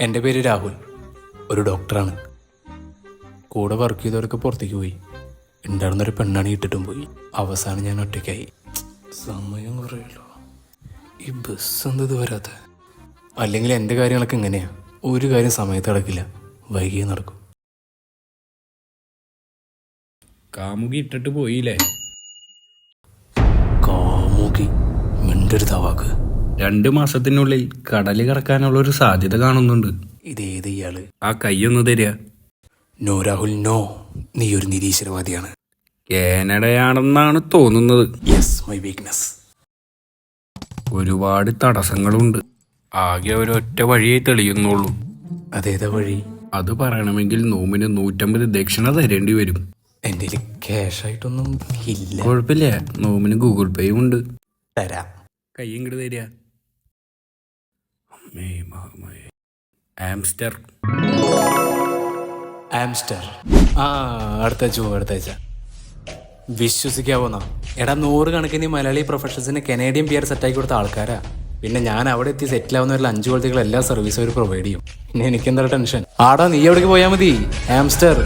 എന്റെ പേര് രാഹുൽ. ഒരു ഡോക്ടറാണ്. കൂടെ വർക്ക് ചെയ്തവരൊക്കെ പുറത്തേക്ക് പോയി. ഉണ്ടായിരുന്നൊരു പെണ്ണാണ് ഇട്ടിട്ടും പോയി. അവസാനം ഞാൻ ഒറ്റയ്ക്കായി. സമയം കുറയല്ലോ ഈ ബസ് എന്തത് വരാത്ത? അല്ലെങ്കിൽ എന്റെ കാര്യങ്ങളൊക്കെ എങ്ങനെയാ? ഒരു കാര്യം സമയത്ത് നടക്കില്ല. വൈകിയേ നടക്കും. കാമുകി ഇട്ടിട്ട് പോയില്ലേ? കാമുകി. മിണ്ടരുത് ആ വാക്ക്. രണ്ട് മാസത്തിനുള്ളിൽ കടൽ കടക്കാനുള്ള ഒരു സാധ്യത കാണുന്നുണ്ട്. ഇതേത് ഇയാൾ? ആ കൈയൊന്ന് തരിക. No Rahul no. നീ ഒരു നിരീശ്വരവാദിയാണ്. കാനഡയാണെന്നാണ് തോന്നുന്നത്. യെസ് മൈ വീക്ക്നെസ് ഒരുപാട് തടസ്സങ്ങളുണ്ട്. ആകെ ഒരൊറ്റ വഴിയേ തെളിയുന്നുള്ളൂ. അതേതാ വഴി? അത് പറയണമെങ്കിൽ നോമിന് നൂറ്റമ്പത് ദക്ഷിണ തരേണ്ടി വരും. എന്റെ ക്യാഷ് ആയിട്ടൊന്നും ഇല്ല. കുഴപ്പമില്ല. നോമിന് ഗൂഗിൾ പേയും ഉണ്ട്. തരാം. കൈ ഇങ്ങോട്ട് തരിക. അമ്മേ മഹാമായ ആംസ്റ്റർ. ആംസ്റ്റർ. ആ അടുത്ത പോവാം അടുത്ത വിശ്വസിക്കാവുന്ന എടാ നൂറ് കണക്കിന് മലയാളി പ്രൊഫഷൻസിന് കനേഡിയൻ പിയർ സെറ്റാക്കി കൊടുത്ത ആൾക്കാരാ. പിന്നെ ഞാൻ അവിടെ എത്തി സെറ്റിൽ ആവുന്നവരിൽ അഞ്ചു കൊളത്തികൾ എല്ലാ സർവീസും അവർ പ്രൊവൈഡ് ചെയ്യും. പിന്നെ എനിക്കെന്താ ടെൻഷൻ ആടാ നീ എവിടേക്ക് പോയാൽ മതി? ആംസ്റ്റർ.